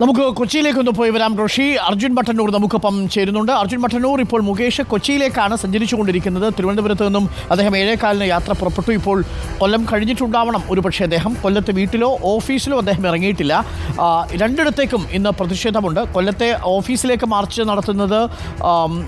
നമുക്ക് കൊച്ചിയിലേക്ക് ഒന്ന് പോയി വരാം റോഷി. അർജുൻ ഭട്ടന്നൂർ നമുക്കൊപ്പം ചേരുന്നുണ്ട്. അർജുൻ ഭട്ടന്നൂർ ഇപ്പോൾ മുകേഷ് കൊച്ചിയിലേക്കാണ് സഞ്ചരിച്ചുകൊണ്ടിരിക്കുന്നത്. തിരുവനന്തപുരത്ത് നിന്നും അദ്ദേഹം ഏഴേക്കാലിന് യാത്ര പുറപ്പെട്ടു. ഇപ്പോൾ കൊല്ലം കഴിഞ്ഞിട്ടുണ്ടാവണം ഒരു പക്ഷേ അദ്ദേഹം. കൊല്ലത്തെ വീട്ടിലോ ഓഫീസിലോ അദ്ദേഹം ഇറങ്ങിയിട്ടില്ല. രണ്ടിടത്തേക്കും ഇന്ന് പ്രതിഷേധമുണ്ട്. കൊല്ലത്തെ ഓഫീസിലേക്ക് മാർച്ച് നടത്തുന്നത്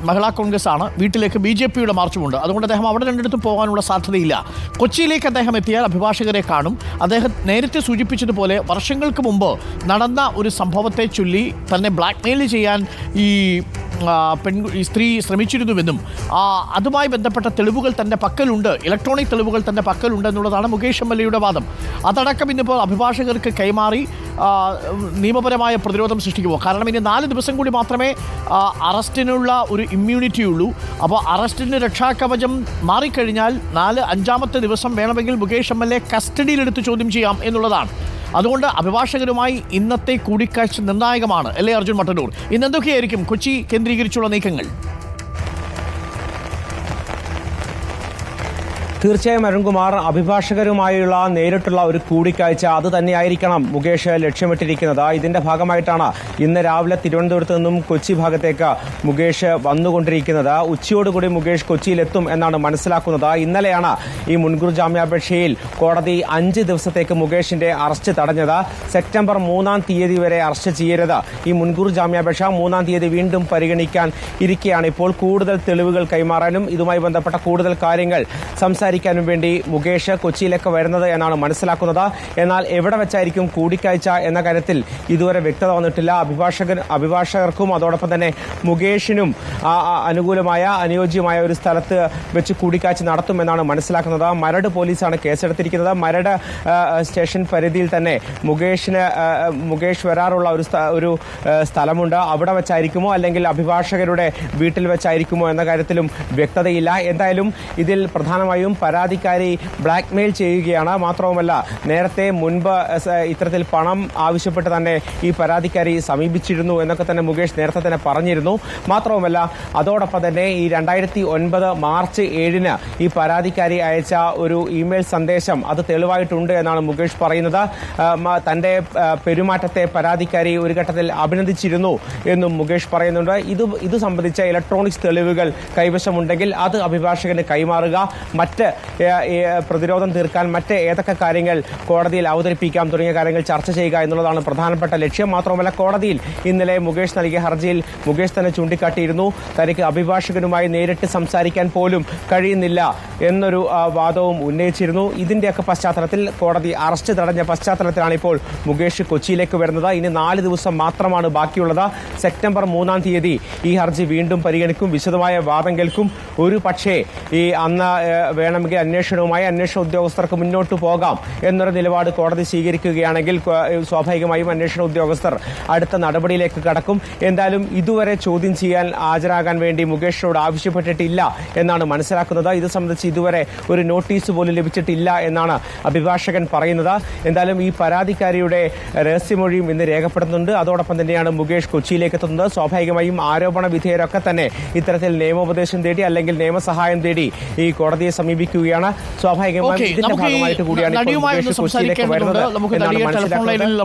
മഹിളാ കോൺഗ്രസ് ആണ് വീട്ടിലേക്ക് ബി ജെ പിയുടെ മാർച്ചുമുണ്ട്. അതുകൊണ്ട് അദ്ദേഹം അവിടെ രണ്ടിടത്തും പോകാനുള്ള സാധ്യതയില്ല. കൊച്ചിയിലേക്ക് അദ്ദേഹം എത്തിയാൽ അഭിഭാഷകരെ കാണും. അദ്ദേഹം നേരത്തെ സൂചിപ്പിച്ചതുപോലെ വർഷങ്ങൾക്ക് മുമ്പ് നടന്ന ഒരു സംഭവത്തെ ചൊല്ലി തന്നെ ബ്ലാക്ക്മെയിൽ ചെയ്യാൻ ഈ പെൺ ഈ സ്ത്രീ ശ്രമിച്ചിരുന്നുവെന്നും അതുമായി ബന്ധപ്പെട്ട തെളിവുകൾ തന്റെ പക്കലുണ്ട് ഇലക്ട്രോണിക് തെളിവുകൾ തന്റെ പക്കലുണ്ട് എന്നുള്ളതാണ് മുകേഷ് എം എൽ വാദം. അതടക്കം ഇന്നിപ്പോൾ അഭിഭാഷകർക്ക് കൈമാറി നിയമപരമായ പ്രതിരോധം സൃഷ്ടിക്കുമോ? കാരണം ഇനി നാല് ദിവസം കൂടി മാത്രമേ അറസ്റ്റിനുള്ള ഒരു ഇമ്മ്യൂണിറ്റി ഉള്ളൂ. അപ്പോൾ അറസ്റ്റിന് രക്ഷാകവചം മാറിക്കഴിഞ്ഞാൽ നാല് അഞ്ചാമത്തെ ദിവസം വേണമെങ്കിൽ മുകേഷ് എം എൽ എ കസ്റ്റഡിയിലെടുത്ത് ചോദ്യം ചെയ്യാം എന്നുള്ളതാണ്. അതുകൊണ്ട് അഭിഭാഷകരുമായി ഇന്നത്തെ കൂടിക്കാഴ്ച നിർണായകമാണ്. അല്ലേ അർജുൻ മട്ടന്നൂർ? ഇന്ന് എന്തൊക്കെയായിരിക്കും? കൊച്ചി കേന്ദ്രീകരിച്ചുള്ള നീക്കങ്ങൾ. തീർച്ചയായും അരുൺകുമാർ അഭിഭാഷകരുമായുള്ള നേരിട്ടുള്ള ഒരു കൂടിക്കാഴ്ച അത് തന്നെയായിരിക്കണം മുകേഷ് ലക്ഷ്യമിട്ടിരിക്കുന്നത്. ഇതിന്റെ ഭാഗമായിട്ടാണ് ഇന്ന് രാവിലെ തിരുവനന്തപുരത്ത് നിന്നും കൊച്ചി ഭാഗത്തേക്ക് മുകേഷ് വന്നുകൊണ്ടിരിക്കുന്നത്. ഉച്ചയോടുകൂടി മുകേഷ് കൊച്ചിയിലെത്തും എന്നാണ് മനസ്സിലാക്കുന്നത്. ഇന്നലെയാണ് ഈ മുൻകൂർ ജാമ്യാപേക്ഷയിൽ കോടതി അഞ്ച് ദിവസത്തേക്ക് മുകേഷിന്റെ അറസ്റ്റ് തടഞ്ഞത്. സെപ്റ്റംബർ മൂന്നാം തീയതി വരെ അറസ്റ്റ് ചെയ്യരുത്. ഈ മുൻകൂർ ജാമ്യാപേക്ഷ മൂന്നാം തീയതി വീണ്ടും പരിഗണിക്കാൻ ഇരിക്കെയാണ്. ഇപ്പോൾ കൂടുതൽ തെളിവുകൾ കൈമാറാനും ഇതുമായി ബന്ധപ്പെട്ട കൂടുതൽ കാര്യങ്ങൾ സംസാരിക്കാനും വേണ്ടി മുകേഷ് കൊച്ചിയിലേക്ക് വരുന്നത് എന്നാണ് മനസ്സിലാക്കുന്നത്. എന്നാൽ എവിടെ വെച്ചായിരിക്കും കൂടിക്കാഴ്ച എന്ന കാര്യത്തിൽ ഇതുവരെ വ്യക്തത വന്നിട്ടില്ല. അഭിഭാഷകൻ അഭിഭാഷകർക്കും അതോടൊപ്പം തന്നെ മുകേഷിനും അനുകൂലമായ അനുയോജ്യമായ ഒരു സ്ഥലത്ത് വെച്ച് കൂടിക്കാഴ്ച നടത്തുമെന്നാണ് മനസ്സിലാക്കുന്നത്. മരട് പോലീസാണ് കേസെടുത്തിരിക്കുന്നത്. മരട് സ്റ്റേഷൻ പരിധിയിൽ തന്നെ മുകേഷിന് മുകേഷ് വരാറുള്ള ഒരു ഒരു സ്ഥലമുണ്ട്. അവിടെ വെച്ചായിരിക്കുമോ അല്ലെങ്കിൽ അഭിഭാഷകരുടെ വീട്ടിൽ വെച്ചായിരിക്കുമോ എന്ന കാര്യത്തിലും വ്യക്തതയില്ല. എന്തായാലും ഇതിൽ പ്രധാനമായും പരാതിക്കാരി ബ്ലാക്ക്മെയിൽ ചെയ്യുകയാണ്. മാത്രവുമല്ല നേരത്തെ മുൻപ് ഇത്തരത്തിൽ പണം ആവശ്യപ്പെട്ട് തന്നെ ഈ പരാതിക്കാരി സമീപിച്ചിരുന്നു എന്നൊക്കെ തന്നെ മുകേഷ് നേരത്തെ തന്നെ പറഞ്ഞിരുന്നു. മാത്രവുമല്ല അതോടൊപ്പം തന്നെ ഈ രണ്ടായിരത്തി ഒൻപത് മാർച്ച് ഏഴിന് ഈ പരാതിക്കാരി അയച്ച ഒരു ഇമെയിൽ സന്ദേശം അത് തെളിവായിട്ടുണ്ട് എന്നാണ് മുകേഷ് പറയുന്നത്. തന്റെ പെരുമാറ്റത്തെ പരാതിക്കാരി ഒരു ഘട്ടത്തിൽ അഭിനന്ദിച്ചിരുന്നു എന്നും മുകേഷ് പറയുന്നുണ്ട്. ഇത് ഇത് സംബന്ധിച്ച ഇലക്ട്രോണിക്സ് തെളിവുകൾ കൈവശമുണ്ടെങ്കിൽ അത് അഭിഭാഷകന് കൈമാറുക. മറ്റ് പ്രതിരോധം തീർക്കാൻ മറ്റ് ഏതൊക്കെ കാര്യങ്ങൾ കോടതിയിൽ അവതരിപ്പിക്കാം തുടങ്ങിയ കാര്യങ്ങൾ ചർച്ച ചെയ്യുക എന്നുള്ളതാണ് പ്രധാനപ്പെട്ട ലക്ഷ്യം. മാത്രമല്ല കോടതിയിൽ ഇന്നലെ മുകേഷ് നൽകിയ ഹർജിയിൽ മുകേഷ് തന്നെ ചൂണ്ടിക്കാട്ടിയിരുന്നു. തനിക്ക് അഭിഭാഷകനുമായി നേരിട്ട് സംസാരിക്കാൻ പോലും കഴിയുന്നില്ല. എന്നൊരു വാദവും ഉന്നയിച്ചിരുന്നു. ഇതിന്റെയൊക്കെ പശ്ചാത്തലത്തിൽ കോടതി അറസ്റ്റ് തടഞ്ഞ പശ്ചാത്തലത്തിലാണ് ഇപ്പോൾ മുകേഷ് കൊച്ചിയിലേക്ക് വരുന്നത്. ഇനി നാല് ദിവസം മാത്രമാണ് ബാക്കിയുള്ളത്. സെപ്റ്റംബർ മൂന്നാം തീയതി ഈ ഹർജി വീണ്ടും പരിഗണിക്കും. വിശദമായ വാദം കേൾക്കും. ഒരു പക്ഷേ ഈ അന്ന് വേണമെങ്കിൽ അന്വേഷണവുമായി അന്വേഷണ ഉദ്യോഗസ്ഥർക്ക് മുന്നോട്ട് പോകാം എന്നൊരു നിലപാട് കോടതി സ്വീകരിക്കുകയാണെങ്കിൽ സ്വാഭാവികമായും അന്വേഷണ ഉദ്യോഗസ്ഥർ അടുത്ത നടപടിയിലേക്ക് കടക്കും. എന്തായാലും ഇതുവരെ ചോദ്യം ചെയ്യാൻ ഹാജരാകാൻ വേണ്ടി മുകേഷിനോട് ആവശ്യപ്പെട്ടിട്ടില്ല എന്നാണ് മനസ്സിലാക്കുന്നത്. ഇത് സംബന്ധിച്ച് ഇതുവരെ ഒരു നോട്ടീസ് പോലും ലഭിച്ചിട്ടില്ല എന്നാണ് അഭിഭാഷകൻ പറയുന്നത്. എന്തായാലും ഈ പരാതിക്കാരിയുടെ രഹസ്യമൊഴിയും ഇന്ന് രേഖപ്പെടുത്തുന്നുണ്ട്. അതോടൊപ്പം തന്നെയാണ് മുകേഷ് കൊച്ചിയിലേക്ക് എത്തുന്നത്. സ്വാഭാവികമായും ആരോപണ വിധേയരൊക്കെ തന്നെ ഇത്തരത്തിൽ നിയമോപദേശം തേടി അല്ലെങ്കിൽ നിയമസഹായം തേടി ഈ കോടതിയെ സമീപിക്കുകയാണ്. സ്വാഭാവികമായും ഓക്കെ ഇതിന്റെ ഭാഗമായിട്ട് കൂടിയാണ് കൊച്ചിയിലേക്ക് വരുന്നത്. നമുക്ക് എന്നാണ് മനസ്സിലാക്കുന്നത്.